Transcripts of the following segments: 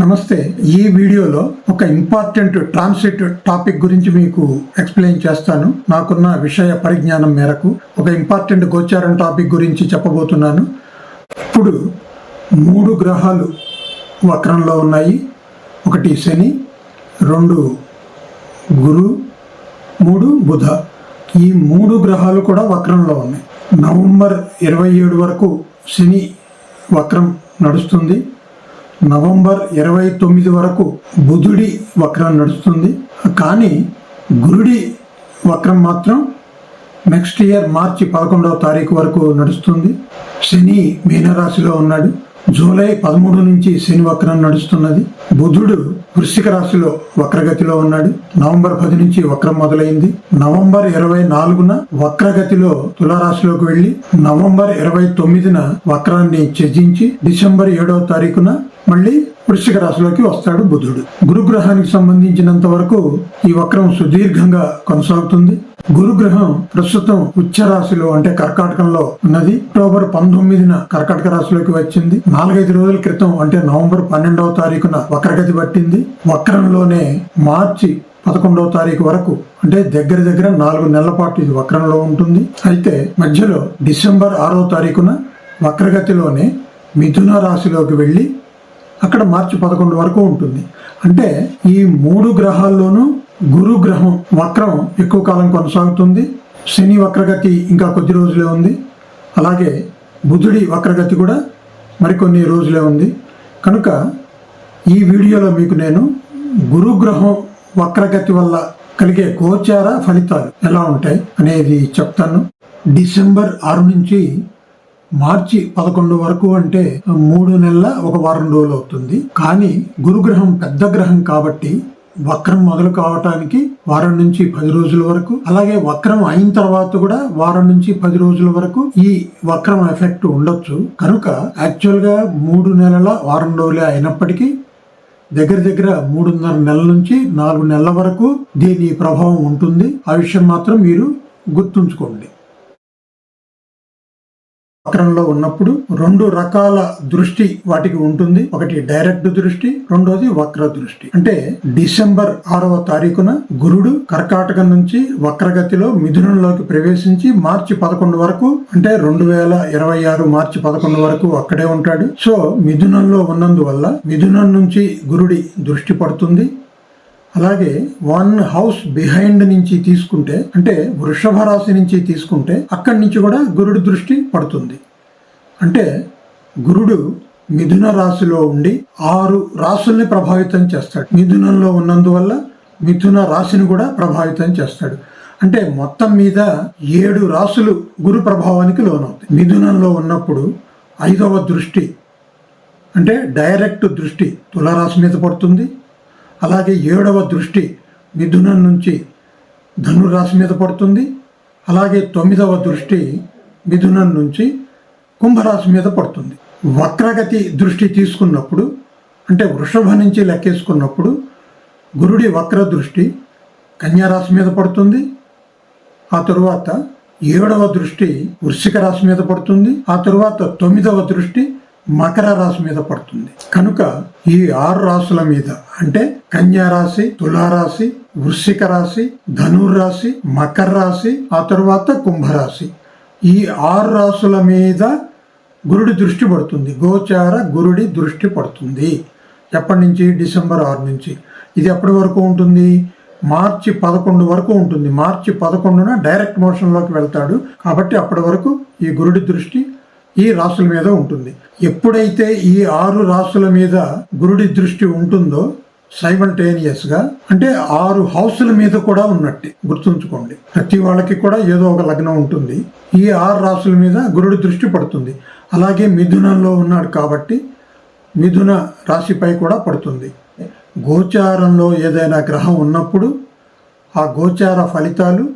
నమస్తే. ఈ వీడియోలో ఒక ఇంపార్టెంట్ ట్రాన్సిట్ టాపిక్ గురించి మీకు ఎక్స్ప్లెయిన్ చేస్తాను. నాకున్న విషయ పరిజ్ఞానం మేరకు ఒక ఇంపార్టెంట్ గోచారం టాపిక్ గురించి చెప్పబోతున్నాను. ఇప్పుడు మూడు గ్రహాలు వక్రంలో ఉన్నాయి. ఒకటి శని రెండు గురు మూడు బుధ. ఈ మూడు గ్రహాలు కూడా వక్రంలో ఉన్నాయి. నవంబర్ ఇరవై ఏడు వరకు శని వక్రం నడుస్తుంది. నవంబర్ ఇరవై తొమ్మిది వరకు బుధుడి వక్రం నడుస్తుంది. కానీ గురుడి వక్రం మాత్రం నెక్స్ట్ ఇయర్ మార్చి పదకొండవ తారీఖు వరకు నడుస్తుంది. శని మీనరాశిలో ఉన్నాడు. జూలై పదమూడు నుంచి శని వక్రం నడుస్తున్నది. బుధుడు వృశ్చిక రాశిలో వక్రగతిలో ఉన్నాడు. నవంబర్ పది నుంచి వక్రం మొదలైంది. నవంబర్ ఇరవై నాలుగున వక్రగతిలో తులారాశిలోకి వెళ్ళి నవంబర్ ఇరవై తొమ్మిదిన వక్రాన్ని త్యజించి డిసెంబర్ ఏడవ తారీఖున మళ్ళీ వృశ్చిక రాశిలోకి వస్తాడు బుధుడు. గురుగ్రహానికి సంబంధించినంత వరకు ఈ వక్రం సుదీర్ఘంగా కొనసాగుతుంది. గురుగ్రహం ప్రస్తుతం ఉచ్చ రాశిలో అంటే కర్కాటకంలో ఉన్నది. అక్టోబర్ పంతొమ్మిదిన కర్కాటక రాశిలోకి వచ్చింది. నాలుగైదు రోజుల క్రితం అంటే నవంబర్ పన్నెండవ తారీఖున వక్రగతి పట్టింది. వక్రంలోనే మార్చి పదకొండవ తారీఖు వరకు అంటే దగ్గర దగ్గర నాలుగు నెలల పాటు ఇది వక్రంలో ఉంటుంది. అయితే మధ్యలో డిసెంబర్ ఆరో తారీఖున వక్రగతిలోనే మిథున రాశిలోకి వెళ్ళి అక్కడ మార్చి పదకొండు వరకు ఉంటుంది. అంటే ఈ మూడు గ్రహాల్లోనూ గురు గ్రహం వక్రం ఎక్కువ కాలం కొనసాగుతుంది. శని వక్రగతి ఇంకా కొద్ది రోజులే ఉంది. అలాగే బుధుడి వక్రగతి కూడా మరికొన్ని రోజులే ఉంది. కనుక ఈ వీడియోలో మీకు నేను గురుగ్రహం వక్రగతి వల్ల కలిగే గోచార ఫలితాలు ఎలా ఉంటాయి అనేది చెప్తాను. డిసెంబర్ ఆరు నుంచి మార్చి పదకొండు వరకు అంటే మూడు నెలల ఒక వారం రోజులు అవుతుంది. కానీ గురుగ్రహం పెద్ద గ్రహం కాబట్టి వక్రం మొదలు కావటానికి వారం నుంచి పది రోజుల వరకు అలాగే వక్రం అయిన తర్వాత కూడా వారం నుంచి పది రోజుల వరకు ఈ వక్రం ఎఫెక్ట్ ఉండొచ్చు. కనుక యాక్చువల్గా మూడు నెలల వారం రోజులే అయినప్పటికీ దగ్గర దగ్గర మూడున్నర నెలల నుంచి నాలుగు నెలల వరకు దీని ప్రభావం ఉంటుంది. ఆ విషయం మాత్రం మీరు గుర్తుంచుకోండి. వక్రంలో ఉన్నప్పుడు రెండు రకాల దృష్టి వాటికి ఉంటుంది. ఒకటి డైరెక్ట్ దృష్టి రెండోది వక్ర దృష్టి. అంటే డిసెంబర్ ఆరవ తారీఖున గురుడు కర్కాటకం నుంచి వక్రగతిలో మిథునంలోకి ప్రవేశించి మార్చి పదకొండు వరకు అంటే రెండు వేల ఇరవై ఆరు మార్చి పదకొండు వరకు అక్కడే ఉంటాడు. సో మిథునంలో ఉన్నందువల్ల మిథునం నుంచి గురుడి దృష్టి పడుతుంది. అలాగే వన్ హౌస్ బిహైండ్ నుంచి తీసుకుంటే అంటే వృషభ రాశి నుంచి తీసుకుంటే అక్కడి నుంచి కూడా గురుడు దృష్టి పడుతుంది. అంటే గురుడు మిథున రాశిలో ఉండి ఆరు రాసుల్ని ప్రభావితం చేస్తాడు. మిథునంలో ఉన్నందువల్ల మిథున రాశిని కూడా ప్రభావితం చేస్తాడు. అంటే మొత్తం మీద ఏడు రాసులు గురు ప్రభావానికి లోనవుతాయి. మిథునంలో ఉన్నప్పుడు ఐదవ దృష్టి అంటే డైరెక్ట్ దృష్టి తులారాశి మీద పడుతుంది. అలాగే ఏడవ దృష్టి మిథునం నుంచి ధనురాశి మీద పడుతుంది. అలాగే తొమ్మిదవ దృష్టి మిథునం నుంచి కుంభరాశి మీద పడుతుంది. వక్రగతి దృష్టి తీసుకున్నప్పుడు అంటే వృషభ నుంచి లెక్కేసుకున్నప్పుడు గురుడి వక్ర దృష్టి కన్యారాశి మీద పడుతుంది. ఆ తరువాత ఏడవ దృష్టి వృశ్చిక రాశి మీద పడుతుంది. ఆ తరువాత తొమ్మిదవ దృష్టి మకర రాశి మీద పడుతుంది. కనుక ఈ ఆరు రాశుల మీద అంటే కన్యా రాశి తులారాశి వృశ్చిక రాశి ధనుర్ రాశి మకర రాశి ఆ తర్వాత కుంభరాశి. ఈ ఆరు రాశుల మీద గురుడి దృష్టి పడుతుంది. గోచార గురుడి దృష్టి పడుతుంది. ఎప్పటి నుంచి? డిసెంబర్ ఆరు నుంచి. ఇది ఎప్పటి వరకు ఉంటుంది? మార్చి పదకొండు వరకు ఉంటుంది. మార్చి పదకొండున డైరెక్ట్ మోషన్లోకి వెళ్తాడు. కాబట్టి అప్పటి వరకు ఈ గురుడి దృష్టి ఈ రాసుల మీద ఉంటుంది. ఎప్పుడైతే ఈ ఆరు రాసుల మీద గురుడి దృష్టి ఉంటుందో సైమల్టేనియస్గా అంటే ఆరు హౌసుల మీద కూడా ఉన్నట్టే గుర్తుంచుకోండి. ప్రతి వాళ్ళకి కూడా ఏదో ఒక లగ్నం ఉంటుంది. ఈ ఆరు రాసుల మీద గురుడి దృష్టి పడుతుంది. అలాగే మిథునంలో ఉన్నాడు కాబట్టి మిథున రాశిపై కూడా పడుతుంది. గోచారంలో ఏదైనా గ్రహం ఉన్నప్పుడు ఆ గోచార ఫలితాలు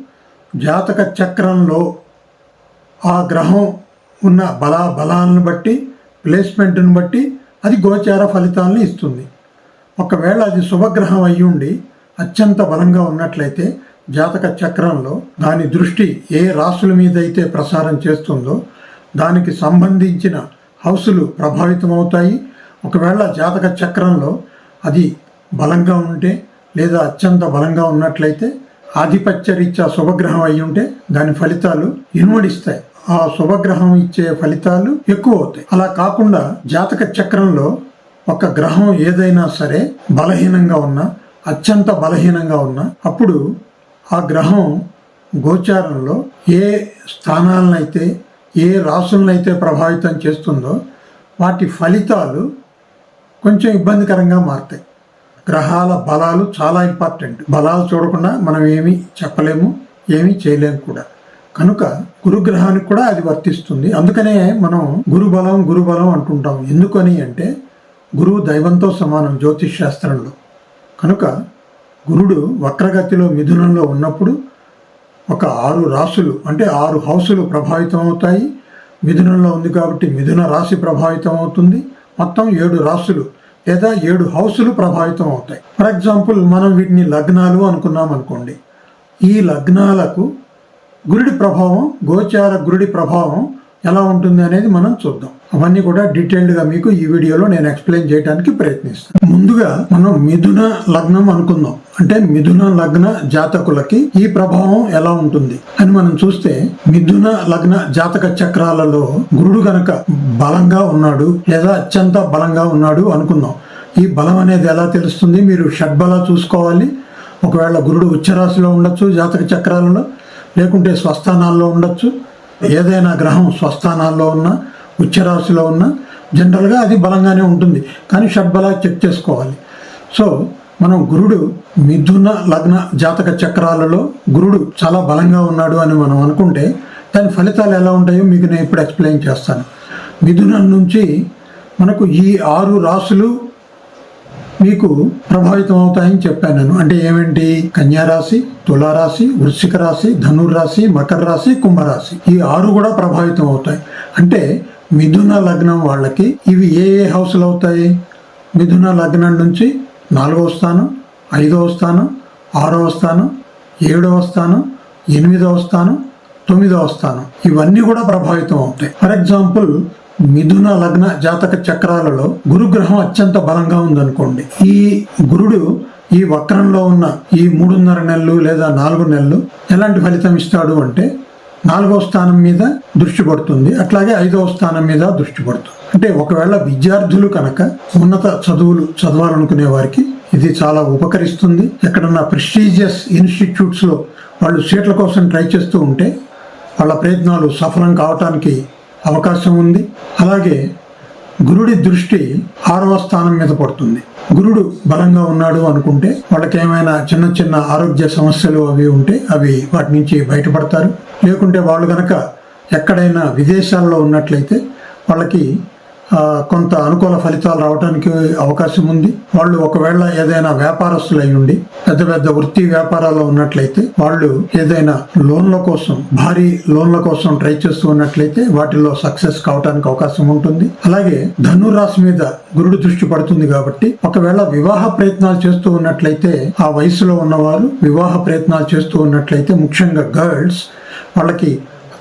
జాతక చక్రంలో ఆ గ్రహం ఉన్న బలా బలాలను బట్టి ప్లేస్మెంట్ని బట్టి అది గోచార ఫలితాలను ఇస్తుంది. ఒకవేళ అది శుభగ్రహం అయి ఉండి అత్యంత బలంగా ఉన్నట్లయితే జాతక చక్రంలో దాని దృష్టి ఏ రాసుల మీద అయితే ప్రసారం చేస్తుందో దానికి సంబంధించిన హౌసులు ప్రభావితమవుతాయి. ఒకవేళ జాతక చక్రంలో అది బలంగా ఉంటే లేదా అత్యంత బలంగా ఉన్నట్లయితే ఆధిపత్య రీత్యా శుభగ్రహం అయి ఉంటే దాని ఫలితాలు ఇనుమడిస్తాయి. ఆ శుభగ్రహం ఇచ్చే ఫలితాలు ఎక్కువ అవుతాయి అలా కాకుండా జాతక చక్రంలో ఒక గ్రహం ఏదైనా సరే బలహీనంగా ఉన్నా అత్యంత బలహీనంగా ఉన్నా అప్పుడు ఆ గ్రహం గోచారంలో ఏ స్థానాలనైతే ఏ రాసులనైతే ప్రభావితం చేస్తుందో వాటి ఫలితాలు కొంచెం ఇబ్బందికరంగా మారుతాయి. గ్రహాల బలాలు చాలా ఇంపార్టెంట్. బలాలు చూడకుండా మనం ఏమీ చెప్పలేము ఏమీ చేయలేము కూడా. కనుక గురుగ్రహానికి కూడా అది వర్తిస్తుంది. అందుకనే మనం గురుబలం గురుబలం అంటుంటాం. ఎందుకని అంటే గురువు దైవంతో సమానం జ్యోతిష్ శాస్త్రంలో. కనుక గురుడు వక్రగతిలో మిథునంలో ఉన్నప్పుడు ఒక ఆరు రాసులు అంటే ఆరు హౌసులు ప్రభావితం అవుతాయి మిథునంలో ఉంది కాబట్టి మిథున రాశి ప్రభావితం అవుతుంది మొత్తం ఏడు రాసులు లేదా ఏడు హౌసులు ప్రభావితం అవుతాయి ఫర్ ఎగ్జాంపుల్ మనం వీటిని లగ్నాలు అనుకున్నాం అనుకోండి ఈ లగ్నాలకు గురుడి ప్రభావం గోచార గురుడి ప్రభావం ఎలా ఉంటుంది అనేది మనం చూద్దాం. అవన్నీ కూడా డీటెయిల్డ్గా మీకు ఈ వీడియోలో నేను ఎక్స్ప్లెయిన్ చేయడానికి ప్రయత్నిస్తాను. ముందుగా మనం మిథున లగ్నం అనుకుందాం. అంటే మిథున లగ్న జాతకులకి ఈ ప్రభావం ఎలా ఉంటుంది అని మనం చూస్తే మిథున లగ్న జాతక చక్రాలలో గురుడు గనక బలంగా ఉన్నాడు లేదా అత్యంత బలంగా ఉన్నాడు అనుకుందాం. ఈ బలం అనేది ఎలా తెలుస్తుంది? మీరు షడ్బల చూసుకోవాలి. ఒకవేళ గురుడు ఉచ్చరాశిలో ఉండొచ్చు జాతక చక్రాలలో. లేకుంటే స్వస్థానాల్లో ఉండొచ్చు. ఏదైనా గ్రహం స్వస్థానాల్లో ఉన్నా ఉచ్చరాశిలో ఉన్నా జనరల్గా అది బలంగానే ఉంటుంది. కానీ షడ్బలా చెక్ చేసుకోవాలి. సో మనం గురుడు మిథున లగ్న జాతక చక్రాలలో గురుడు చాలా బలంగా ఉన్నాడు అని మనం అనుకుంటే దాని ఫలితాలు ఎలా ఉంటాయో మీకు నేను ఇప్పుడు ఎక్స్ప్లెయిన్ చేస్తాను. మిథునం నుంచి మనకు ఈ ఆరు రాసులు మీకు ప్రభావితం అవుతాయని చెప్పాను నేను. అంటే ఏమిటి? కన్యారాశి తులారాశి వృశ్చిక రాశి ధనుర్రాశి మకర రాశి కుంభరాశి. ఈ ఆరు కూడా ప్రభావితం అవుతాయి. అంటే మిథున లగ్నం వాళ్ళకి ఇవి ఏ ఏ హౌస్లు అవుతాయి? మిథున లగ్నం నుంచి నాలుగవ స్థానం ఐదవ స్థానం ఆరవ స్థానం ఏడవ స్థానం ఎనిమిదవ స్థానం తొమ్మిదవ స్థానం. ఇవన్నీ కూడా ప్రభావితం అవుతాయి. ఫర్ ఎగ్జాంపుల్ మిథున లగ్న జాతక చక్రాలలో గురుగ్రహం అత్యంత బలంగా ఉందనుకోండి. ఈ గురుడు ఈ వక్రంలో ఉన్న ఈ మూడున్నర నెలలు లేదా నాలుగు నెలలు ఎలాంటి ఫలితం ఇస్తాడు అంటే నాలుగవ స్థానం మీద దృష్టి పడుతుంది అట్లాగే ఐదవ స్థానం మీద దృష్టి పడుతుంది. అంటే ఒకవేళ విద్యార్థులు కనుక ఉన్నత చదువులు చదవాలనుకునే వారికి ఇది చాలా ఉపకరిస్తుంది. ఎక్కడన్నా ప్రెస్టీజియస్ ఇన్స్టిట్యూట్స్లో వాళ్ళు సీట్ల కోసం ట్రై చేస్తూ ఉంటే వాళ్ళ ప్రయత్నాలు సఫలం కావటానికి అవకాశం ఉంది. అలాగే గురుడి దృష్టి ఆరవ స్థానం మీద పడుతుంది. గురుడు బలంగా ఉన్నాడు అనుకుంటే వాళ్ళకి ఏమైనా చిన్న చిన్న ఆరోగ్య సమస్యలు అవి ఉంటే అవి వాటి నుంచి బయటపడతారు. లేకుంటే వాళ్ళు గనక ఎక్కడైనా విదేశాల్లో ఉన్నట్లయితే వాళ్ళకి కొంత అనుకూల ఫలితాలు రావడానికి అవకాశం ఉంది. వాళ్ళు ఒకవేళ ఏదైనా వ్యాపారస్తులు అయి ఉండి పెద్ద పెద్ద వృత్తి వ్యాపారాల్లో ఉన్నట్లయితే వాళ్ళు ఏదైనా లోన్ల కోసం భారీ లోన్ల కోసం ట్రై చేస్తూ ఉన్నట్లయితే వాటిలో సక్సెస్ కావడానికి అవకాశం ఉంటుంది. అలాగే ధనురాశి మీద గురుడు దృష్టి పడుతుంది కాబట్టి ఒకవేళ వివాహ ప్రయత్నాలు చేస్తూ ఉన్నట్లయితే ఆ వయసులో ఉన్నవారు వివాహ ప్రయత్నాలు చేస్తూ ఉన్నట్లయితే ముఖ్యంగా గర్ల్స్ వాళ్ళకి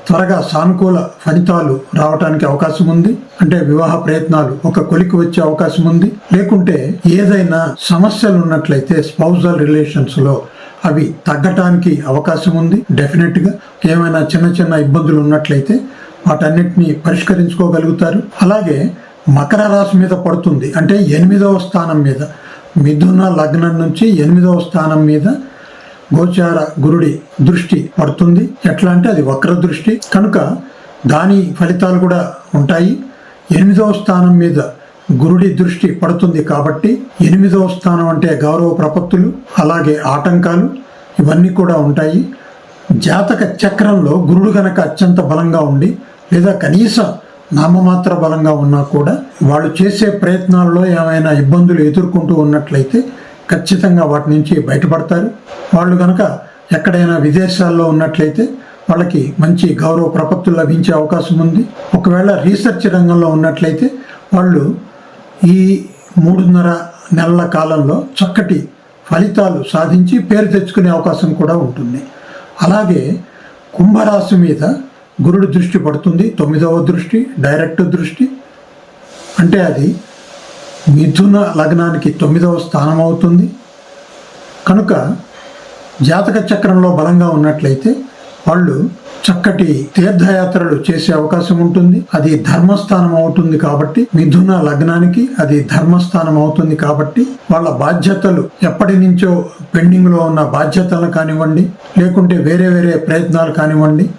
త్వరగా సానుకూల ఫలితాలు రావడానికి అవకాశం ఉంది. అంటే వివాహ ప్రయత్నాలు ఒక కొలికి వచ్చే అవకాశం ఉంది. లేకుంటే ఏదైనా సమస్యలు ఉన్నట్లయితే స్పౌజల్ రిలేషన్స్లో అవి తగ్గటానికి అవకాశం ఉంది. డెఫినెట్గా ఏమైనా చిన్న చిన్న ఇబ్బందులు ఉన్నట్లయితే వాటన్నిటిని పరిష్కరించుకోగలుగుతారు. అలాగే మకర రాశి మీద పడుతుంది. అంటే ఎనిమిదవ స్థానం మీద మిథున లగ్నం నుంచి ఎనిమిదవ స్థానం మీద గోచార గురుడి దృష్టి పడుతుంది. ఎట్లా అంటే అది వక్ర దృష్టి. కనుక దాని ఫలితాలు కూడా ఉంటాయి. ఎనిమిదవ స్థానం మీద గురుడి దృష్టి పడుతుంది కాబట్టి ఎనిమిదవ స్థానం అంటే గౌరవ ప్రపత్తులు అలాగే ఆటంకాలు ఇవన్నీ కూడా ఉంటాయి. జాతక చక్రంలో గురుడు గనక అత్యంత బలంగా ఉండి లేదా కనీసం నామమాత్ర బలంగా ఉన్నా కూడా వాళ్ళు చేసే ప్రయత్నాల్లో ఏమైనా ఇబ్బందులు ఎదుర్కొంటూ ఉన్నట్లయితే ఖచ్చితంగా వాటి నుంచి బయటపడతారు. వాళ్ళు కనుక ఎక్కడైనా విదేశాల్లో ఉన్నట్లయితే వాళ్ళకి మంచి గౌరవ ప్రపత్తులు లభించే అవకాశం ఉంది. ఒకవేళ రీసెర్చ్ రంగంలో ఉన్నట్లయితే వాళ్ళు ఈ మూడున్నర నెలల కాలంలో చక్కటి ఫలితాలు సాధించి పేరు తెచ్చుకునే అవకాశం కూడా ఉంటుంది. అలాగే కుంభరాశి మీద గురుడు దృష్టి పడుతుంది. తొమ్మిదవ దృష్టి డైరెక్ట్ దృష్టి. అంటే అది మిథున లగ్నానికి తొమ్మిదవ స్థానం అవుతుంది కనుక జాతక చక్రంలో బలంగా ఉన్నట్లయితే వాళ్ళు చక్కటి తీర్థయాత్రలు చేసే అవకాశం ఉంటుంది. అది ధర్మస్థానం అవుతుంది కాబట్టి మిథున లగ్నానికి అది ధర్మస్థానం అవుతుంది కాబట్టి వాళ్ళ బాధ్యతలు ఎప్పటి నుంచో పెండింగ్లో ఉన్న బాధ్యతలను కానివ్వండి లేకుంటే వేరే వేరే ప్రయత్నాలు కానివ్వండి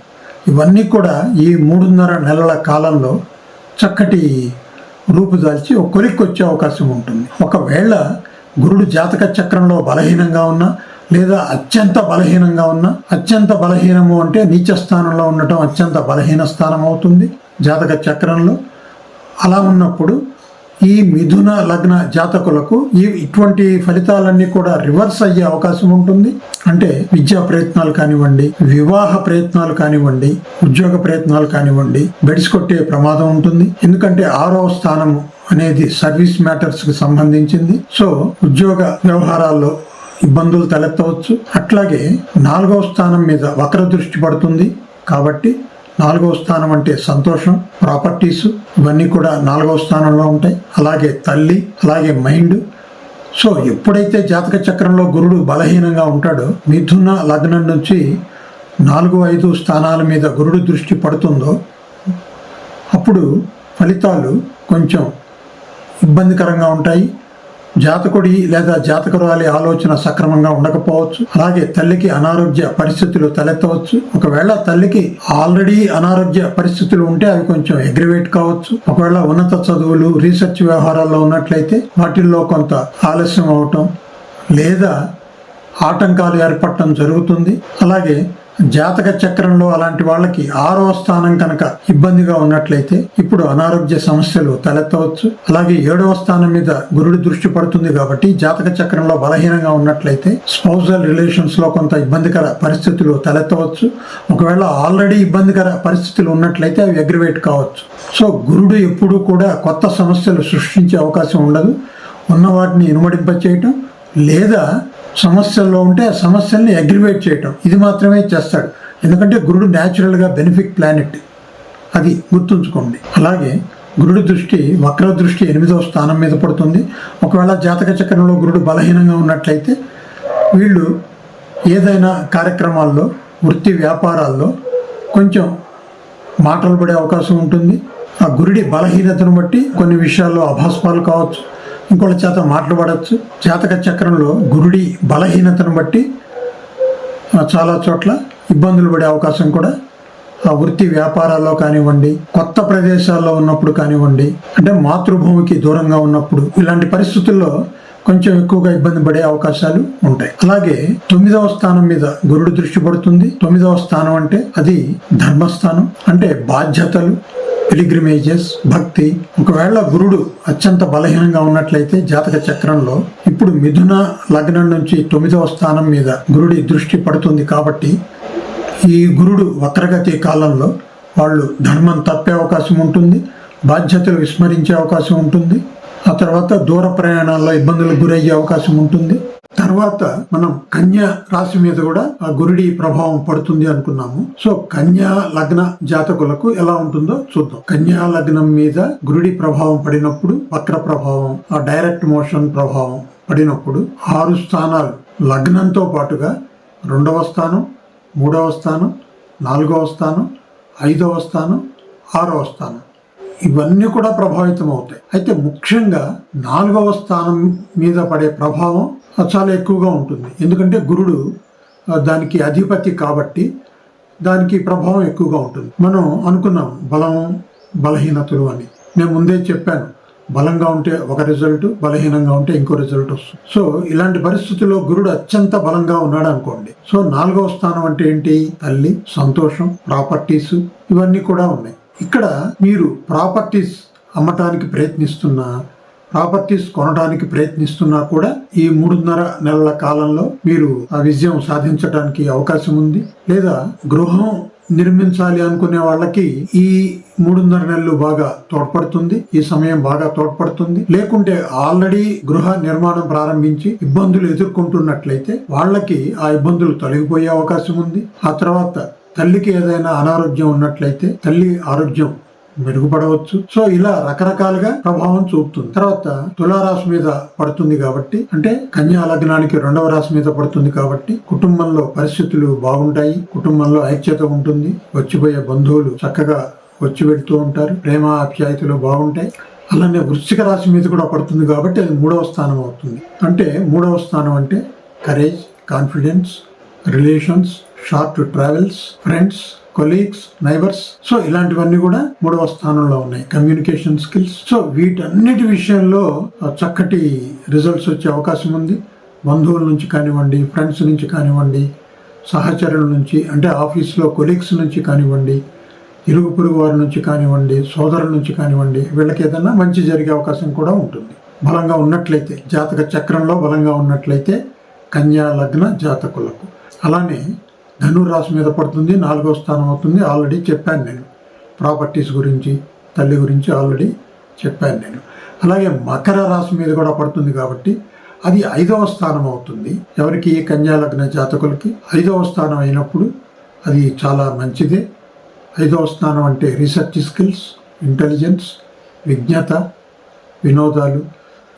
ఇవన్నీ కూడా ఈ మూడున్నర నెలల కాలంలో చక్కటి రూపుదాల్చి ఒక కొలిక్కి వచ్చే అవకాశం ఉంటుంది. ఒకవేళ గురుడు జాతక చక్రంలో బలహీనంగా ఉన్నా లేదా అత్యంత బలహీనంగా ఉన్నా అత్యంత బలహీనము అంటే నీచ స్థానంలో ఉండటం అత్యంత బలహీన స్థానం అవుతుంది జాతక చక్రంలో. అలా ఉన్నప్పుడు ఈ మిథున లగ్న జాతకులకు ఈ ఇటువంటి ఫలితాలన్నీ కూడా రివర్స్ అయ్యే అవకాశం ఉంటుంది. అంటే విద్యా ప్రయత్నాలు కానివ్వండి వివాహ ప్రయత్నాలు కానివ్వండి ఉద్యోగ ప్రయత్నాలు కానివ్వండి బెడిసి కొట్టే ప్రమాదం ఉంటుంది. ఎందుకంటే ఆరవ స్థానము అనేది సర్వీస్ మ్యాటర్స్కి సంబంధించింది. సో ఉద్యోగ వ్యవహారాల్లో ఇబ్బందులు తలెత్తవచ్చు. అట్లాగే నాలుగవ స్థానం మీద వక్ర దృష్టి పడుతుంది. కాబట్టి నాలుగవ స్థానం అంటే సంతోషం ప్రాపర్టీస్ ఇవన్నీ కూడా నాలుగవ స్థానంలో ఉంటాయి. అలాగే తల్లి అలాగే మైండ్. సో ఎప్పుడైతే జాతక చక్రంలో గురుడు బలహీనంగా ఉంటాడో మిథున లగ్నం నుంచి నాలుగు ఐదు స్థానాల మీద గురుడు దృష్టి పడుతుందో అప్పుడు ఫలితాలు కొంచెం ఇబ్బందికరంగా ఉంటాయి. జాతకుడి లేదా జాతకురాలి ఆలోచన సక్రమంగా ఉండకపోవచ్చు. అలాగే తల్లికి అనారోగ్య పరిస్థితులు తలెత్తవచ్చు. ఒకవేళ తల్లికి ఆల్రెడీ అనారోగ్య పరిస్థితులు ఉంటే అవి కొంచెం అగ్రివేట్ కావచ్చు. ఒకవేళ ఉన్నత చదువులు రీసెర్చ్ వ్యవహారాల్లో ఉన్నట్లయితే వాటిల్లో కొంత ఆలస్యం అవటం లేదా ఆటంకాలు ఏర్పడటం జరుగుతుంది. అలాగే జాతక చక్రంలో అలాంటి వాళ్ళకి ఆరవ స్థానం కనుక ఇబ్బందిగా ఉన్నట్లయితే ఇప్పుడు అనారోగ్య సమస్యలు తలెత్తవచ్చు. అలాగే ఏడవ స్థానం మీద గురుడి దృష్టి పడుతుంది కాబట్టి జాతక చక్రంలో బలహీనంగా ఉన్నట్లయితే స్పౌజల్ రిలేషన్స్లో కొంత ఇబ్బందికర పరిస్థితులు తలెత్తవచ్చు. ఒకవేళ ఆల్రెడీ ఇబ్బందికర పరిస్థితులు ఉన్నట్లయితే అవి అగ్రివేట్ కావచ్చు. సో గురుడు ఎప్పుడూ కూడా కొత్త సమస్యలు సృష్టించే అవకాశం ఉండదు. ఉన్న వాటిని ఇనుమడింప చేయటం లేదా సమస్యల్లో ఉంటే ఆ సమస్యల్ని అగ్రివేట్ చేయటం. ఇది మాత్రమే చేస్తాడు. ఎందుకంటే గురుడు న్యాచురల్గా బెనిఫిట్ ప్లానెట్. అది గుర్తుంచుకోండి. అలాగే గురుడు దృష్టి వక్ర దృష్టి ఎనిమిదవ స్థానం మీద పడుతుంది. ఒకవేళ జాతక చక్రంలో గురుడు బలహీనంగా ఉన్నట్లయితే వీళ్ళు ఏదైనా కార్యక్రమాల్లో వృత్తి వ్యాపారాల్లో కొంచెం మాటలు పడే అవకాశం ఉంటుంది. ఆ గురుడి బలహీనతను బట్టి కొన్ని విషయాల్లో అభాస్పాలు కావచ్చు. ఇంకోళ్ళ చేత మాట్లాడవచ్చు. జాతక చక్రంలో గురుడి బలహీనతను బట్టి చాలా చోట్ల ఇబ్బందులు పడే అవకాశం కూడా ఆ వృత్తి వ్యాపారాల్లో కానివ్వండి కొత్త ప్రదేశాల్లో ఉన్నప్పుడు కానివ్వండి అంటే మాతృభూమికి దూరంగా ఉన్నప్పుడు ఇలాంటి పరిస్థితుల్లో కొంచెం ఎక్కువగా ఇబ్బంది పడే అవకాశాలు ఉంటాయి. అలాగే తొమ్మిదవ స్థానం మీద గురుడు దృష్టి పడుతుంది. తొమ్మిదవ స్థానం అంటే అది ధర్మస్థానం అంటే బాధ్యతలు పిలిగ్రిమేజెస్ భక్తి. ఒకవేళ గురుడు అత్యంత బలహీనంగా ఉన్నట్లయితే జాతక చక్రంలో ఇప్పుడు మిథున లగ్నం నుంచి తొమ్మిదవ స్థానం మీద గురుడి దృష్టి పడుతుంది కాబట్టి ఈ గురుడు వక్రగతి కాలంలో వాళ్ళు ధర్మం తప్పే అవకాశం ఉంటుంది బాధ్యతలు విస్మరించే అవకాశం ఉంటుంది ఆ తర్వాత దూర ప్రయాణాల్లో ఇబ్బందులకు గురయ్యే అవకాశం ఉంటుంది. తర్వాత మనం కన్యా రాశి మీద కూడా ఆ గురుడి ప్రభావం పడుతుంది అనుకున్నాము. సో కన్యా లగ్న జాతకులకు ఎలా ఉంటుందో చూద్దాం. కన్యా లగ్నం మీద గురుడి ప్రభావం పడినప్పుడు వక్ర ప్రభావం ఆ డైరెక్ట్ మోషన్ ప్రభావం పడినప్పుడు ఆరు స్థానాలు. లగ్నంతో పాటుగా రెండవ స్థానం మూడవ స్థానం నాలుగవ స్థానం ఐదవ స్థానం ఆరవ స్థానం. ఇవన్నీ కూడా ప్రభావితం అవుతాయి అయితే ముఖ్యంగా నాలుగవ స్థానం మీద పడే ప్రభావం చాలా ఎక్కువగా ఉంటుంది. ఎందుకంటే గురుడు దానికి అధిపతి కాబట్టి దానికి ప్రభావం ఎక్కువగా ఉంటుంది. మనం అనుకున్నాం బలం బలహీనతలు అని. నేను ముందే చెప్పాను బలంగా ఉంటే ఒక రిజల్ట్ బలహీనంగా ఉంటే ఇంకో రిజల్ట్ వస్తుంది. సో ఇలాంటి పరిస్థితుల్లో గురుడు అత్యంత బలంగా ఉన్నాడు అనుకోండి. సో నాలుగవ స్థానం అంటే ఏంటి? తల్లి సంతోషం ప్రాపర్టీస్ ఇవన్నీ కూడా ఉన్నాయి. ఇక్కడ మీరు ప్రాపర్టీస్ అమ్మటానికి ప్రయత్నిస్తున్నా ప్రాపర్టీస్ కొనడానికి ప్రయత్నిస్తున్నా కూడా ఈ మూడున్నర నెలల కాలంలో మీరు ఆ విజయం సాధించడానికి అవకాశం ఉంది. లేదా గృహం నిర్మించాలి అనుకునే వాళ్ళకి ఈ మూడున్నర నెలలు బాగా తోడ్పడుతుంది. ఈ సమయం బాగా తోడ్పడుతుంది. లేకుంటే ఆల్రెడీ గృహ నిర్మాణం ప్రారంభించి ఇబ్బందులు ఎదుర్కొంటున్నట్లయితే వాళ్ళకి ఆ ఇబ్బందులు తొలగిపోయే అవకాశం ఉంది. ఆ తర్వాత తల్లికి ఏదైనా అనారోగ్యం ఉన్నట్లయితే తల్లి ఆరోగ్యం మెరుగుపడవచ్చు. సో ఇలా రకరకాలుగా ప్రభావం చూపుతుంది. తర్వాత తులారాశి మీద పడుతుంది కాబట్టి అంటే కన్యా లగ్నానికి రెండవ రాశి మీద పడుతుంది కాబట్టి కుటుంబంలో పరిస్థితులు బాగుంటాయి కుటుంబంలో ఐక్యత ఉంటుంది వచ్చిపోయే బంధువులు చక్కగా వచ్చి వెళ్తూ ఉంటారు ప్రేమ ఆప్యాయతలు బాగుంటాయి. అలానే వృశ్చిక రాశి మీద కూడా పడుతుంది కాబట్టి అది మూడవ స్థానం అవుతుంది. అంటే మూడవ స్థానం అంటే courage confidence relations short travels friends colleagues neighbours so ఇలాంటివన్నీ కూడా మూడవ స్థానంలో ఉన్నాయి. కమ్యూనికేషన్ స్కిల్స్ సో వీటన్నిటి విషయంలో చక్కటి రిజల్ట్స్ వచ్చే అవకాశం ఉంది. బంధువుల నుంచి కానివ్వండి ఫ్రెండ్స్ నుంచి కానివ్వండి సహచరుల నుంచి అంటే ఆఫీస్లో కొలీగ్స్ నుంచి కానివ్వండి ఇరుగు పొరుగు వారి నుంచి కానివ్వండి సోదరుల నుంచి కానివ్వండి వీళ్ళకి ఏదైనా మంచి జరిగే అవకాశం కూడా ఉంటుంది. బలంగా ఉన్నట్లయితే జాతక చక్రంలో బలంగా ఉన్నట్లయితే కన్యా లగ్న జాతకులకు. అలానే ధనురాశి మీద పడుతుంది నాలుగో స్థానం అవుతుంది. ఆల్రెడీ చెప్పాను నేను. ప్రాపర్టీస్ గురించి తల్లి గురించి ఆల్రెడీ చెప్పాను నేను. అలాగే మకర రాశి మీద కూడా పడుతుంది కాబట్టి అది ఐదవ స్థానం అవుతుంది. ఎవరికి? కన్యాలగ్న జాతకులకి. ఐదవ స్థానం అయినప్పుడు అది చాలా మంచిదే. ఐదవ స్థానం అంటే రీసెర్చ్ స్కిల్స్ ఇంటెలిజెన్స్ విజ్ఞత వినోదాలు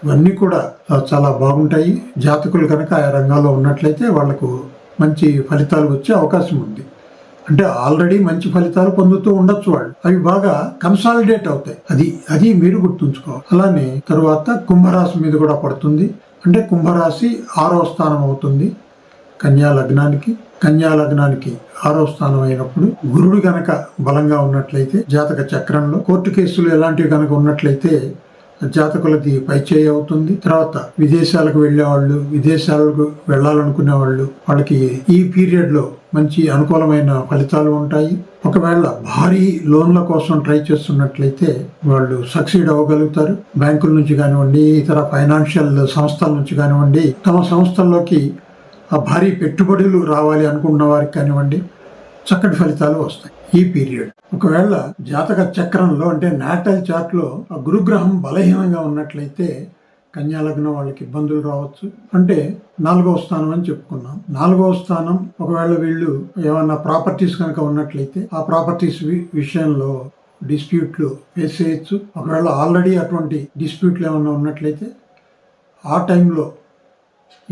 ఇవన్నీ కూడా చాలా బాగుంటాయి. జాతకులు కనుక ఆ రంగాల్లో ఉన్నట్లయితే వాళ్ళకు మంచి ఫలితాలు వచ్చే అవకాశం ఉంది. అంటే ఆల్రెడీ మంచి ఫలితాలు పొందుతూ ఉండొచ్చు వాళ్ళు. అవి బాగా కన్సాలిడేట్ అవుతాయి. అది అది మీరు గుర్తుంచుకోవాలి. అలానే తరువాత కుంభరాశి మీద కూడా పడుతుంది. అంటే కుంభరాశి ఆరో స్థానం అవుతుంది. కన్యా లగ్నానికి కన్యా లగ్నానికి ఆరో స్థానం అయినప్పుడు గురుడు గనక బలంగా ఉన్నట్లయితే జాతక చక్రంలో కోర్టు కేసులు ఎలాంటివి గనక ఉన్నట్లయితే జాతకులకి పైచేయి అవుతుంది. తర్వాత విదేశాలకు వెళ్ళే వాళ్ళు విదేశాలకు వెళ్ళాలనుకునే వాళ్ళు వాళ్ళకి ఈ పీరియడ్లో మంచి అనుకూలమైన ఫలితాలు ఉంటాయి. ఒకవేళ భారీ లోన్ల కోసం ట్రై చేస్తున్నట్లయితే వాళ్ళు సక్సీడ్ అవ్వగలుగుతారు. బ్యాంకుల నుంచి కానివ్వండి ఇతర ఫైనాన్షియల్ సంస్థల నుంచి కానివ్వండి తమ సంస్థల్లోకి ఆ భారీ పెట్టుబడులు రావాలి అనుకున్న వారికి కానివ్వండి చక్కటి ఫలితాలు వస్తాయి. ఈ పీరియడ్. ఒకవేళ జాతక చక్రంలో అంటే నాటల్ చార్ట్లో ఆ గురుగ్రహం బలహీనంగా ఉన్నట్లయితే కన్యాలగ్నం వాళ్ళకి ఇబ్బందులు రావచ్చు. అంటే నాలుగవ స్థానం అని చెప్పుకున్నాం. నాలుగవ స్థానం ఒకవేళ వీళ్ళు ఏమన్నా ప్రాపర్టీస్ కనుక ఉన్నట్లయితే ఆ ప్రాపర్టీస్ విషయంలో డిస్ప్యూట్లు ఫేస్ చేయొచ్చు. ఒకవేళ ఆల్రెడీ అటువంటి డిస్ప్యూట్లు ఏమన్నా ఉన్నట్లయితే ఆ టైంలో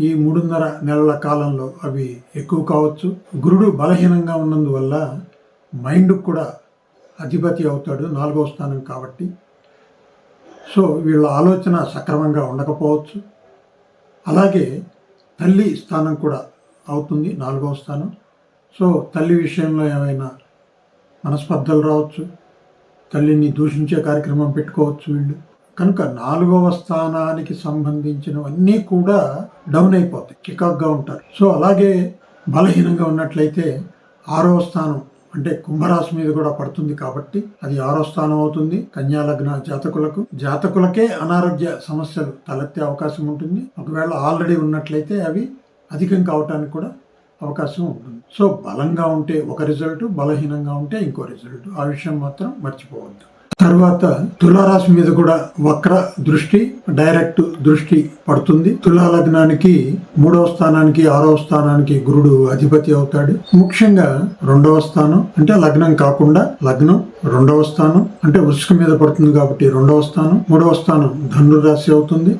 ఈ మూడున్నర నెలల కాలంలో అవి ఎక్కువ కావచ్చు. గురుడు బలహీనంగా ఉన్నందువల్ల మైండ్కు కూడా అధిపతి అవుతాడు నాలుగో స్థానం కాబట్టి. సో వీళ్ళ ఆలోచన సక్రమంగా ఉండకపోవచ్చు. అలాగే తల్లి స్థానం కూడా అవుతుంది నాలుగవ స్థానం. సో తల్లి విషయంలో ఏమైనా మనస్పర్ధలు రావచ్చు తల్లిని దూషించే కార్యక్రమం పెట్టుకోవచ్చు వీళ్ళు. కనుక నాలుగవ స్థానానికి సంబంధించినవన్నీ కూడా డౌన్ అయిపోతాయి చికాక్గా ఉంటారు. సో అలాగే బలహీనంగా ఉన్నట్లయితే ఆరవ స్థానం అంటే కుంభరాశి మీద కూడా పడుతుంది కాబట్టి అది ఆరో స్థానం అవుతుంది. కన్యా లగ్న జాతకులకు జాతకులకే అనారోగ్య సమస్యలు తలెత్తే అవకాశం ఉంటుంది. ఒకవేళ ఆల్రెడీ ఉన్నట్లయితే అవి అధికం కావటానికి కూడా అవకాశం ఉంటుంది. సో బలంగా ఉంటే ఒక రిజల్ట్ బలహీనంగా ఉంటే ఇంకో రిజల్ట్. ఆ విషయం మాత్రం మర్చిపోవద్దు. తర్వాత తులారాశి మీద కూడా వక్ర దృష్టి డైరెక్ట్ దృష్టి పడుతుంది. తులా లగ్నానికి మూడవ స్థానానికి ఆరవ స్థానానికి గురుడు అధిపతి అవుతాడు. ముఖ్యంగా రెండవ స్థానం అంటే లగ్నం కాకుండా లగ్నం రెండవ స్థానం అంటే వృషిక మీద పడుతుంది కాబట్టి రెండవ స్థానం. మూడవ స్థానం ధనురాశి రాశి అవుతుంది.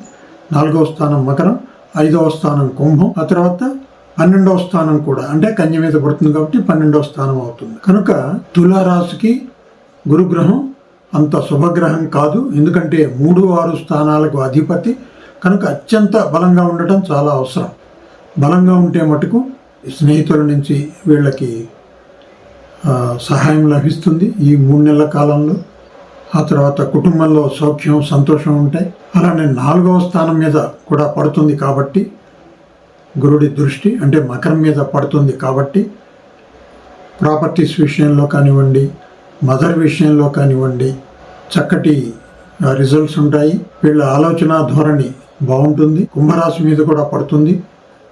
నాలుగవ స్థానం మకరం. ఐదవ స్థానం కుంభం. ఆ తర్వాత పన్నెండవ స్థానం కూడా అంటే కన్య మీద పడుతుంది కాబట్టి పన్నెండవ స్థానం అవుతుంది. కనుక తులారాశికి గురుగ్రహం అంత శుభగ్రహం కాదు. ఎందుకంటే మూడు ఆరు స్థానాలకు అధిపతి. కనుక అత్యంత బలంగా ఉండటం చాలా అవసరం. బలంగా ఉంటే మటుకు స్నేహితుల నుంచి వీళ్ళకి సహాయం లభిస్తుంది ఈ మూడు నెలల కాలంలో. ఆ తర్వాత కుటుంబంలో సౌఖ్యం సంతోషం ఉంటాయి. అలానే నాలుగవ స్థానం మీద కూడా పడుతుంది కాబట్టి గురుడి దృష్టి అంటే మకరం మీద పడుతుంది కాబట్టి ప్రాపర్టీస్ విషయంలో కానివ్వండి మదర్ విషయంలో కానివ్వండి చక్కటి రిజల్ట్స్ ఉంటాయి. వీళ్ళ ఆలోచన ధోరణి బాగుంటుంది. కుంభరాశి మీద కూడా పడుతుంది.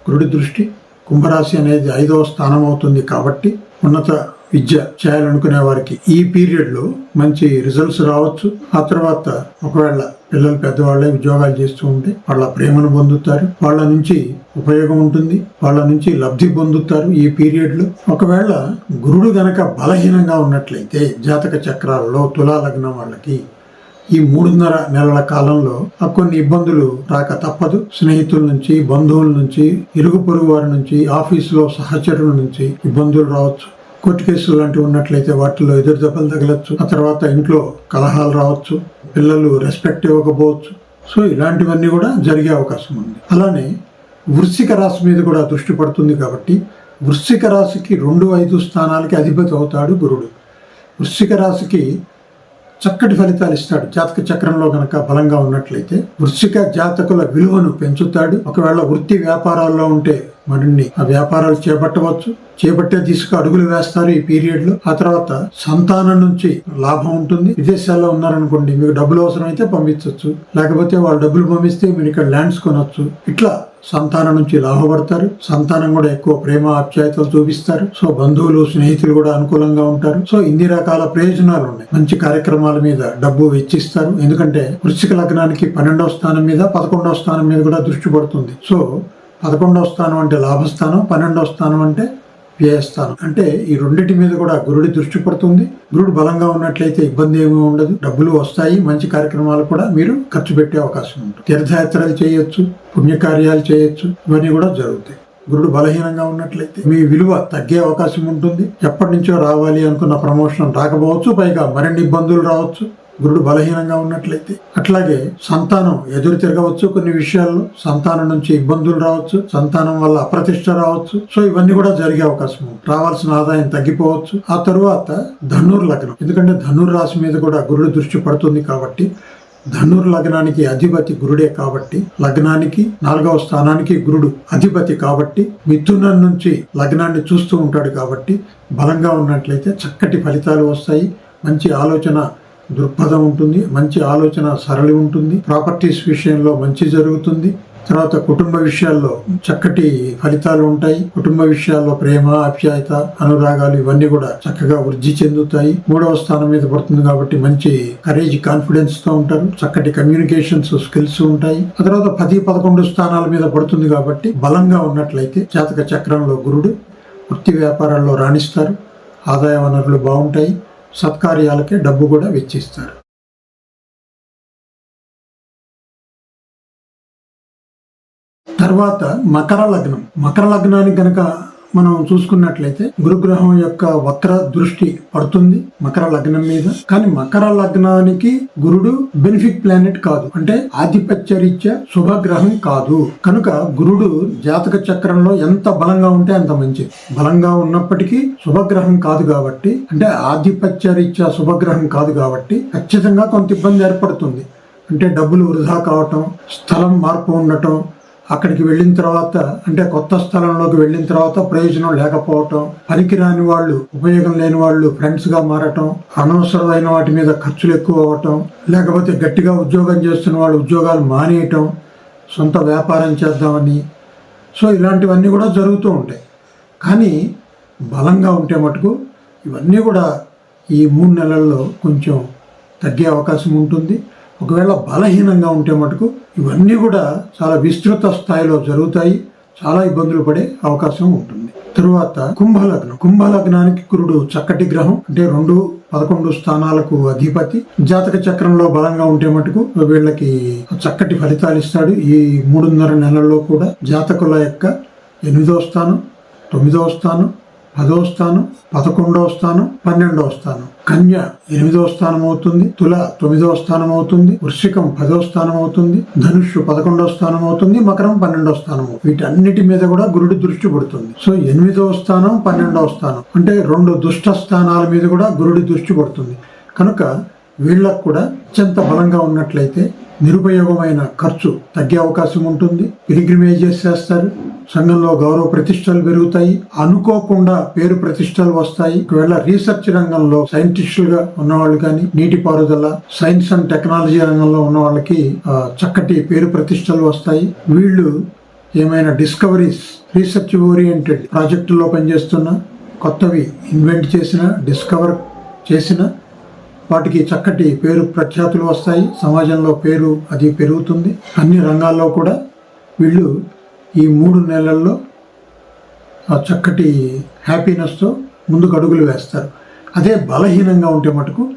గురుడి దృష్టి కుంభరాశి అనేది ఐదవ స్థానం అవుతుంది కాబట్టి ఉన్నత విద్య చేయాలనుకునే వారికి ఈ పీరియడ్లో మంచి రిజల్ట్స్ రావచ్చు. ఆ తర్వాత ఒకవేళ పిల్లలు పెద్దవాళ్ళే ఉద్యోగాలు చేస్తూ ఉంటే వాళ్ళ ప్రేమను పొందుతారు. వాళ్ళ నుంచి ఉపయోగం ఉంటుంది. వాళ్ళ నుంచి లబ్ధి పొందుతారు ఈ పీరియడ్లో. ఒకవేళ గురుడు గనక బలహీనంగా ఉన్నట్లయితే జాతక చక్రాలలో తులా లగ్నం వాళ్ళకి ఈ మూడున్నర నెలల కాలంలో ఆ కొన్ని ఇబ్బందులు రాక తప్పదు. స్నేహితుల నుంచి బంధువుల నుంచి ఇరుగు పొరుగు వారి నుంచి ఆఫీసులో సహచరుల నుంచి ఇబ్బందులు రావచ్చు. కోర్టు కేసులు లాంటివి ఉన్నట్లయితే వాటిలో ఎదురు దెబ్బలు తగలచ్చు. ఆ తర్వాత ఇంట్లో కలహాలు రావచ్చు. పిల్లలు రెస్పెక్ట్ ఇవ్వకపోవచ్చు. సో ఇలాంటివన్నీ కూడా జరిగే అవకాశం ఉంది. అలానే వృశ్చిక రాశి మీద కూడా దృష్టి పడుతుంది కాబట్టి వృశ్చిక రాశికి రెండు ఐదు స్థానాలకి అధిపతి అవుతాడు గురుడు. వృశ్చిక రాశికి చక్కటి ఫలితాలు ఇస్తాడు. జాతక చక్రంలో గనక బలంగా ఉన్నట్లయితే వృశ్చిక జాతకుల విలువను పెంచుతాడు. ఒకవేళ వృత్తి వ్యాపారాల్లో ఉంటే మరిన్ని ఆ వ్యాపారాలు చేపట్టవచ్చు. చేపట్టే దిశగా అడుగులు వేస్తారు ఈ పీరియడ్లో. ఆ తర్వాత సంతానం నుంచి లాభం ఉంటుంది. విదేశాల్లో ఉన్నారనుకోండి మీకు డబ్బులు అవసరం అయితే పంపించవచ్చు. లేకపోతే వాళ్ళు డబ్బులు పంపిస్తే మీరు ఇక్కడ ల్యాండ్స్ కొనవచ్చు ఇట్లా సంతానం నుంచి లాభపడతారు. సంతానం కూడా ఎక్కువ ప్రేమ ఆప్యాయతలు చూపిస్తారు. సో బంధువులు స్నేహితులు కూడా అనుకూలంగా ఉంటారు. సో ఇన్ని రకాల ప్రయోజనాలు ఉన్నాయి. మంచి కార్యక్రమాల మీద డబ్బు వెచ్చిస్తారు. ఎందుకంటే వృశ్చిక లగ్నానికి పన్నెండవ స్థానం మీద పదకొండవ స్థానం మీద కూడా దృష్టి పడుతుంది. సో పదకొండవ స్థానం అంటే లాభస్థానం పన్నెండవ స్థానం అంటే వ్యయస్థానం అంటే ఈ రెండింటి మీద కూడా గురుడి దృష్టి పడుతుంది. గురుడు బలంగా ఉన్నట్లయితే ఇబ్బంది ఏమీ ఉండదు. డబ్బులు వస్తాయి. మంచి కార్యక్రమాలు కూడా మీరు ఖర్చు పెట్టే అవకాశం ఉంటుంది. తీర్థయాత్రలు చేయొచ్చు పుణ్యకార్యాలు చేయొచ్చు. ఇవన్నీ కూడా జరుగుతాయి. గురుడు బలహీనంగా ఉన్నట్లయితే మీ విలువ తగ్గే అవకాశం ఉంటుంది. ఎప్పటి నుంచో రావాలి అనుకున్న ప్రమోషన్ రాకపోవచ్చు. పైగా మరిన్ని ఇబ్బందులు రావచ్చు. గురుడు బలహీనంగా ఉన్నట్లయితే అట్లాగే సంతానం ఎదురు తిరగవచ్చు కొన్ని విషయాల్లో సంతానం నుంచి ఇబ్బందులు రావచ్చు. సంతానం వల్ల అప్రతిష్ట రావచ్చు. సో ఇవన్నీ కూడా జరిగే అవకాశం ఉంది. రావాల్సిన ఆదాయం తగ్గిపోవచ్చు. ఆ తరువాత ధనుర్ లగ్నం. ఎందుకంటే ధనుర్ రాశి మీద కూడా గురుడు దృష్టి పడుతుంది కాబట్టి ధనుర్ లగ్నానికి అధిపతి గురుడే కాబట్టి లగ్నానికి నాలుగవ స్థానానికి గురుడు అధిపతి కాబట్టి మిథునం నుంచి లగ్నాన్ని చూస్తూ ఉంటాడు కాబట్టి బలంగా ఉన్నట్లయితే చక్కటి ఫలితాలు వస్తాయి. మంచి ఆలోచన దృక్పథం ఉంటుంది మంచి ఆలోచన సరళి ఉంటుంది ప్రాపర్టీస్ విషయంలో మంచి జరుగుతుంది. తర్వాత కుటుంబ విషయాల్లో చక్కటి ఫలితాలు ఉంటాయి. కుటుంబ విషయాల్లో ప్రేమ ఆప్యాయత అనురాగాలు ఇవన్నీ కూడా చక్కగా వృద్ధి చెందుతాయి. మూడవ స్థానం మీద పడుతుంది కాబట్టి మంచి కరేజ్ కాన్ఫిడెన్స్తో ఉంటారు. చక్కటి కమ్యూనికేషన్స్ స్కిల్స్ ఉంటాయి. ఆ తర్వాత పది పదకొండు స్థానాల మీద పడుతుంది కాబట్టి బలంగా ఉన్నట్లయితే జాతక చక్రంలో గురుడు వృత్తి వ్యాపారాల్లో రాణిస్తారు. ఆదాయ వనరులు బాగుంటాయి. సత్కార్యాలకే డబ్బు కూడా వెచ్చిస్తారు. తర్వాత మకర లగ్నం. మకర లగ్నానికి గనక మనం చూసుకున్నట్లయితే గురుగ్రహం యొక్క వక్ర దృష్టి పడుతుంది మకర లగ్నం మీద. కానీ మకర లగ్నానికి గురుడు బెనిఫిట్ ప్లానెట్ కాదు. అంటే ఆధిపత్యరీత్యా శుభగ్రహం కాదు. కనుక గురుడు జాతక చక్రంలో ఎంత బలంగా ఉంటే అంత మంచిది. బలంగా ఉన్నప్పటికీ శుభగ్రహం కాదు కాబట్టి అంటే ఆధిపత్యరీత్యా శుభగ్రహం కాదు కాబట్టి ఖచ్చితంగా కొంత ఇబ్బంది ఏర్పడుతుంది. అంటే డబ్బులు వృధా కావటం స్థలం మార్పు ఉండటం అక్కడికి వెళ్ళిన తర్వాత అంటే కొత్త స్థలంలోకి వెళ్ళిన తర్వాత ప్రయోజనం లేకపోవటం పనికిరాని వాళ్ళు ఉపయోగం లేని వాళ్ళు ఫ్రెండ్స్గా మారటం అనవసరమైన వాటి మీద ఖర్చులు ఎక్కువ అవ్వటం లేకపోతే గట్టిగా ఉద్యోగం చేస్తున్న వాళ్ళు ఉద్యోగాలు మానేయటం సొంత వ్యాపారం చేద్దామని. సో ఇలాంటివన్నీ కూడా జరుగుతూ ఉంటాయి. కానీ బలంగా ఉంటే మటుకు ఇవన్నీ కూడా ఈ మూడు నెలల్లో కొంచెం తగ్గే అవకాశం ఉంటుంది. ఒకవేళ బలహీనంగా ఉంటే మటుకు ఇవన్నీ కూడా చాలా విస్తృత స్థాయిలో జరుగుతాయి. చాలా ఇబ్బందులు పడే అవకాశం ఉంటుంది. తరువాత కుంభలగ్నం. కుంభలగ్నానికి కురుడు చక్కటి గ్రహం అంటే రెండు పదకొండు స్థానాలకు అధిపతి. జాతక చక్రంలో బలంగా ఉంటే మటుకు వీళ్ళకి చక్కటి ఫలితాలు ఇస్తాడు. ఈ మూడున్నర నెలల్లో కూడా జాతకుల యొక్క ఎనిమిదో స్థానం తొమ్మిదవ స్థానం పదో స్థానం పదకొండవ స్థానం పన్నెండవ స్థానం. కన్య ఎనిమిదవ స్థానం అవుతుంది తుల తొమ్మిదవ స్థానం అవుతుంది వృశ్చికం పదవ స్థానం అవుతుంది ధనుషు పదకొండవ స్థానం అవుతుంది మకరం పన్నెండవ స్థానం వీటన్నిటి మీద కూడా గురుడు దృష్టి పడుతుంది. సో ఎనిమిదవ స్థానం పన్నెండవ స్థానం. అంటే రెండు దుష్ట స్థానాల మీద కూడా గురుడి దృష్టి పడుతుంది. కనుక వీళ్ళకు కూడా అత్యంత బలంగా ఉన్నట్లయితే నిరుపయోగమైన ఖర్చు తగ్గే అవకాశం ఉంటుంది. పిలిగ్రిమేజెస్ చేస్తారు. సంఘంలో గౌరవ ప్రతిష్టలు పెరుగుతాయి. అనుకోకుండా పేరు ప్రతిష్టలు వస్తాయి. ఒకవేళ రీసెర్చ్ రంగంలో సైంటిస్టులుగా ఉన్నవాళ్ళు కానీ నీటిపారుదల సైన్స్ అండ్ టెక్నాలజీ రంగంలో ఉన్న వాళ్ళకి చక్కటి పేరు ప్రతిష్టలు వస్తాయి. వీళ్ళు ఏమైనా డిస్కవరీస్ రీసెర్చ్ ఓరియంటెడ్ ప్రాజెక్టుల్లో పనిచేస్తున్న కొత్తవి ఇన్వెంట్ చేసిన డిస్కవర్ చేసిన వాటికి చక్కటి పేరు ప్రఖ్యాతులు వస్తాయి. సమాజంలో పేరు అది పెరుగుతుంది. అన్ని రంగాల్లో కూడా వీళ్ళు ఈ మూడు నెలల్లో ఆ చక్కటి హ్యాపీనెస్తో ముందుకు అడుగులు వేస్తారు. అదే బలహీనంగా ఉంటే మటుకు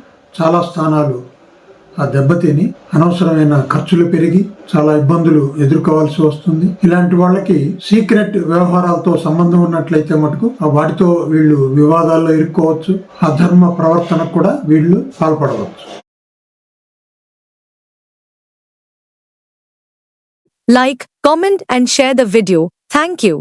చాలా స్థానాలు ఆ దెబ్బతిని అనవసరమైన ఖర్చులు పెరిగి చాలా ఇబ్బందులు ఎదుర్కోవాల్సి వస్తుంది. ఇలాంటి వాళ్ళకి సీక్రెట్ వ్యవహారాలతో సంబంధం ఉన్నట్లయితే మటుకు ఆ వాటితో వీళ్ళు వివాదాల్లో ఇరుక్కోవచ్చు. అధర్మ ప్రవర్తనకు కూడా వీళ్ళు పాల్పడవచ్చు. Like comment and share the video thank you